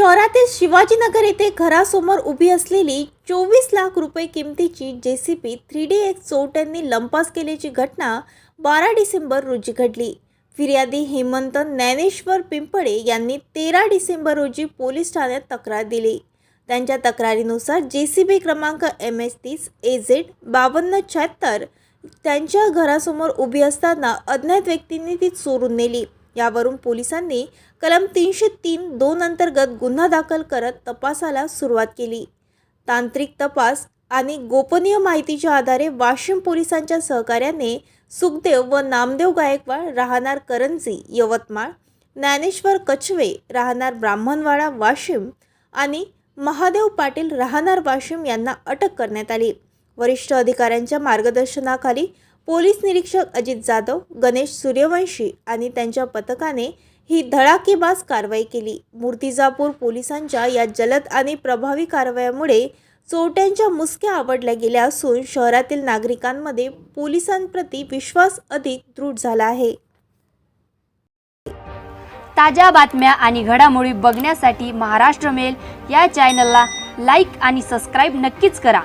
शहरातील शिवाजीनगर येथे घरासमोर उभी असलेली चोवीस लाख रुपये किमतीची J C B three D X चोरट्यांनी लंपास केल्याची घटना बारा डिसेंबर रोजी घडली. फिर्यादी हेमंत ज्ञानेश्वर पिंपळे यांनी तेरा डिसेंबर रोजी पोलीस ठाण्यात तक्रार दिली. त्यांच्या तक्रारीनुसार जे सी बी क्रमांक एम एस तीस ए झेड बावन्न शहात्तर त्यांच्या घरासमोर उभी असताना अज्ञात व्यक्तींनी ती चोरून नेली. यावरून पोलिसांनी कलम तीनशे तीन दोन अंतर्गत गुन्हा दाखल करत तपासाला सुरुवात केली. तांत्रिक तपास आणि गोपनीय माहितीच्या आधारे वाशिम पोलिसांच्या सहकार्याने सुखदेव व नामदेव गायकवाड राहणार करंजी यवतमाळ ज्ञानेश्वर कछवे राहणार ब्राह्मणवाडा वाशिम आणि महादेव पाटील राहणार वाशिम यांना अटक करण्यात आली. वरिष्ठ अधिकाऱ्यांच्या मार्गदर्शनाखाली पोलीस निरीक्षक अजित जाधव गणेश सूर्यवंशी आणि त्यांच्या पथकाने ही धडाकेबाज कारवाई केली. मूर्तिजापूर पोलिसांच्या या जलद आणि प्रभावी कारवायामुळे चोरट्यांच्या मुसक्या आवडल्या गेल्या असून शहरातील नागरिकांमध्ये पोलिसांप्रती विश्वास अधिक दृढ झाला आहे. ताज्या बातम्या आणि घडामोडी बघण्यासाठी महाराष्ट्र मेल या चॅनलला लाईक आणि सबस्क्राईब नक्कीच करा.